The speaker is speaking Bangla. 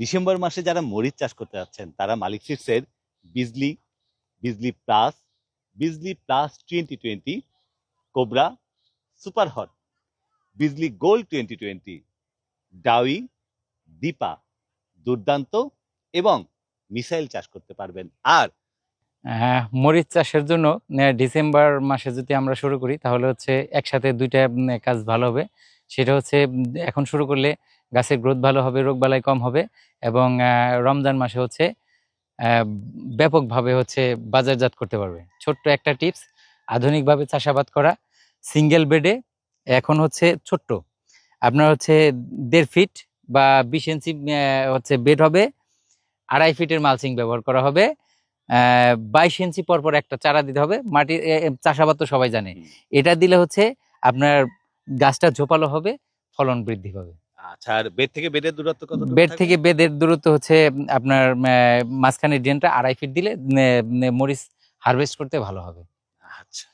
ডিসেম্বর মাসে যারা মরিচ চাষ করতে যাচ্ছেন, তারা Malik সিডসের Bijli Bijli plus Bijli plus twenty twenty cobra, super hot, Bijli gold twenty twenty ডাউই, Dipa, দুর্দান্ত এবং মিসাইল চাষ করতে পারবেন। আর মরিচ চাষের জন্য ডিসেম্বর মাসে যদি আমরা শুরু করি, তাহলে হচ্ছে একসাথে দুইটা কাজ ভালো হবে। সেটা হচ্ছে, এখন শুরু করলে গাছের গ্রোথ ভালো হবে রোগবালাই কম হবে এবং রমজান মাসে হচ্ছে ব্যাপকভাবে হচ্ছে বাজারজাত করতে পারবে। ছোট্ট একটা টিপস আধুনিকভাবে চাষাবাদ করা সিঙ্গেল বেডে এখন হচ্ছে ছোট্ট। আপনার হচ্ছে দেড় ফিট বা বিশ ইঞ্চি হচ্ছে বেড হবে আড়াই ফিটের মালচিং ব্যবহার করা হবে বাইশ ইঞ্চি পর পর একটা চারা দিতে হবে মাটি চাষাবাদ তো সবাই জানে। এটা দিলে হচ্ছে আপনার গাছটা ঝোপালো হবে ফলন বৃদ্ধি পাবে। আচ্ছা আর বেড থেকে বেডের দূরত্ব কত বেড থেকে বেদের দূরত্ব হচ্ছে আপনার মাঝখানে ড্রেনটা আড়াই ফিট দিলে মরিচ হারভেস্ট করতে ভালো হবে। আচ্ছা।